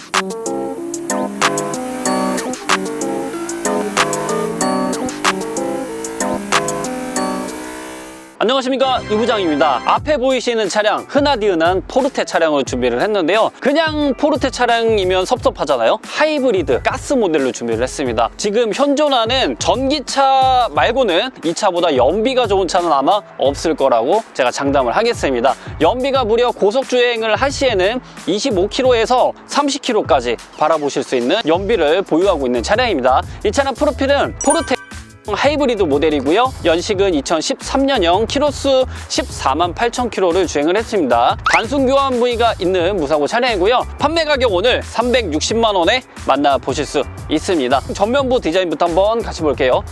Thank you. 안녕하십니까. 유부장입니다. 앞에 보이시는 차량 흔하디흔한 포르테 차량을 준비를 했는데요. 그냥 포르테 차량이면 섭섭하잖아요. 하이브리드 가스 모델로 준비를 했습니다. 지금 현존하는 전기차 말고는 이 차보다 연비가 좋은 차는 아마 없을 거라고 제가 장담을 하겠습니다. 연비가 무려 고속주행을 할 시에는 25km에서 30km까지 바라보실 수 있는 연비를 보유하고 있는 차량입니다. 이 차량 프로필은 포르테 하이브리드 모델이고요. 연식은 2013년형 키로수 14만 8천 킬로를 주행을 했습니다. 단순 교환 부위가 있는 무사고 차량이고요. 판매 가격 오늘 360만 원에 만나보실 수 있습니다. 전면부 디자인부터 한번 같이 볼게요.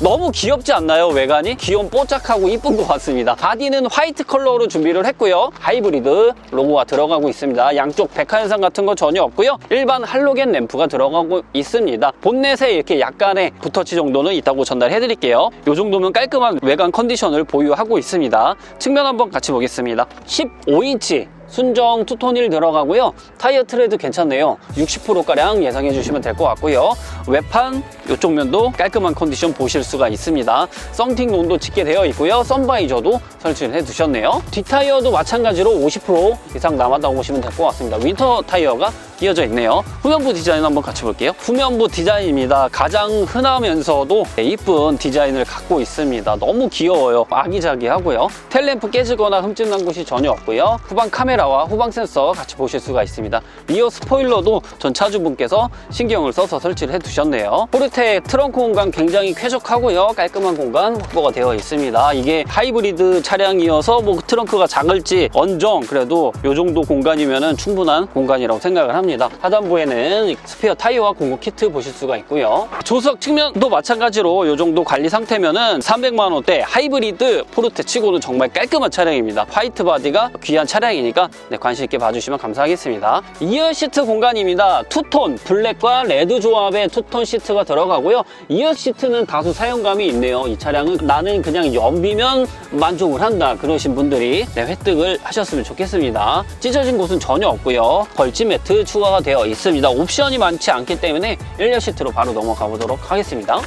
너무 귀엽지 않나요 외관이? 귀여운 뽀짝하고 이쁜 것 같습니다. 바디는 화이트 컬러로 준비를 했고요. 하이브리드 로고가 들어가고 있습니다. 양쪽 백화 현상 같은 거 전혀 없고요. 일반 할로겐 램프가 들어가고 있습니다. 본넷에 이렇게 약간의 붓터치 정도는 있다고 전달해 드릴게요. 이 정도면 깔끔한 외관 컨디션을 보유하고 있습니다. 측면 한번 같이 보겠습니다. 15인치 순정 투톤1 들어가고요. 타이어 트레드 괜찮네요. 60%가량 예상해 주시면 될 것 같고요. 외판 이쪽 면도 깔끔한 컨디션 보실 수가 있습니다. 썬팅 론도 짙게 되어 있고요. 선바이저도 설치를 해 두셨네요. 뒷타이어도 마찬가지로 50% 이상 남았다고 보시면 될 것 같습니다. 윈터 타이어가 끼어져 있네요. 후면부 디자인 한번 같이 볼게요. 후면부 디자인입니다. 가장 흔하면서도 이쁜 디자인을 갖고 있습니다. 너무 귀여워요. 아기자기하고요. 텔램프 깨지거나 흠집난 곳이 전혀 없고요. 후방 카메라 와 후방 센서 같이 보실 수가 있습니다. 리어 스포일러도 전 차주분께서 신경을 써서 설치를 해 두셨네요. 포르테 트렁크 공간 굉장히 쾌적하고요. 깔끔한 공간 확보가 되어 있습니다. 이게 하이브리드 차량이어서 뭐 트렁크가 작을지 언정 그래도 이 정도 공간이면 충분한 공간이라고 생각을 합니다. 하단부에는 스페어 타이어와 공구 키트 보실 수가 있고요. 조석 측면도 마찬가지로 이 정도 관리 상태면은 300만 원대 하이브리드 포르테 치고는 정말 깔끔한 차량입니다. 화이트 바디가 귀한 차량이니까 네, 관심 있게 봐주시면 감사하겠습니다. 2열 시트 공간입니다. 투톤 블랙과 레드 조합의 투톤 시트가 들어가고요. 2열 시트는 다소 사용감이 있네요. 이 차량은 나는 그냥 연비면 만족을 한다 그러신 분들이 네, 획득을 하셨으면 좋겠습니다. 찢어진 곳은 전혀 없고요. 벌집 매트 추가가 되어 있습니다. 옵션이 많지 않기 때문에 1열 시트로 바로 넘어가 보도록 하겠습니다.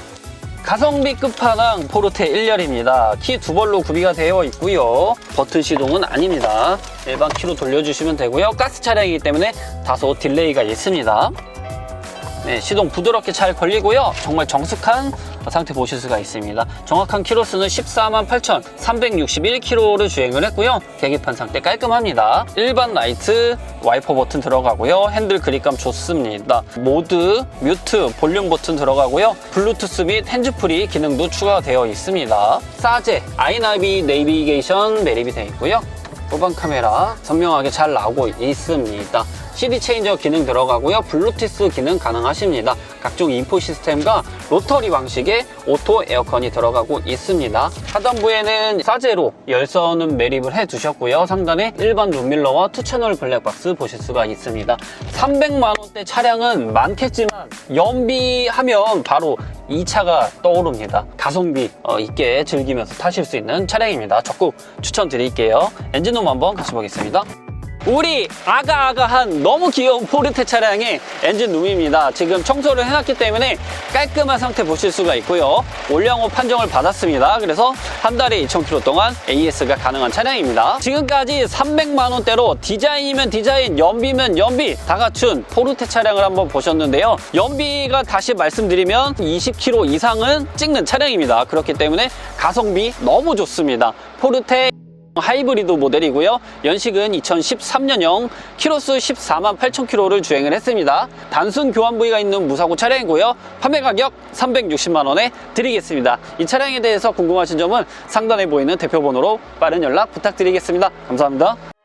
가성비 끝판왕 포르테 1열입니다. 키 두 벌로 구비가 되어 있고요. 버튼 시동은 아닙니다. 일반 키로 돌려주시면 되고요. 가스 차량이기 때문에 다소 딜레이가 있습니다. 네, 시동 부드럽게 잘 걸리고요. 정말 정숙한 상태 보실 수가 있습니다. 정확한 키로수는 14만 8,361km를 주행을 했고요. 계기판 상태 깔끔합니다. 일반 라이트, 와이퍼 버튼 들어가고요. 핸들 그립감 좋습니다. 모드, 뮤트, 볼륨 버튼 들어가고요. 블루투스 및 핸즈프리 기능도 추가되어 있습니다. 사제, 아이나비 내비게이션 매립이 되어 있고요. 후방 카메라 선명하게 잘 나오고 있습니다. CD 체인저 기능 들어가고요. 블루투스 기능 가능하십니다. 각종 인포 시스템과 로터리 방식의 오토 에어컨이 들어가고 있습니다. 하단부에는 사제로 열선은 매립을 해 두셨고요. 상단에 일반 룸밀러와 투채널 블랙박스 보실 수가 있습니다. 300만 원대 차량은 많겠지만 연비하면 바로 이 차가 떠오릅니다. 가성비 어, 있게 즐기면서 타실 수 있는 차량입니다. 적극 추천드릴게요. 엔진룸 한번 같이 보겠습니다. 우리 아가아가한 너무 귀여운 포르테 차량의 엔진 룸입니다. 지금 청소를 해놨기 때문에 깔끔한 상태 보실 수가 있고요. 올량호 판정을 받았습니다. 그래서 한 달에 2,000km 동안 AS가 가능한 차량입니다. 지금까지 300만 원대로 디자인이면 디자인, 연비면 연비 다 갖춘 포르테 차량을 한번 보셨는데요. 연비가 다시 말씀드리면 20km 이상은 찍는 차량입니다. 그렇기 때문에 가성비 너무 좋습니다. 포르테 하이브리드 모델이고요. 연식은 2013년형 키로수 14만 8천 킬로를 주행을 했습니다. 단순 교환 부위가 있는 무사고 차량이고요. 판매 가격 360만 원에 드리겠습니다. 이 차량에 대해서 궁금하신 점은 상단에 보이는 대표 번호로 빠른 연락 부탁드리겠습니다. 감사합니다.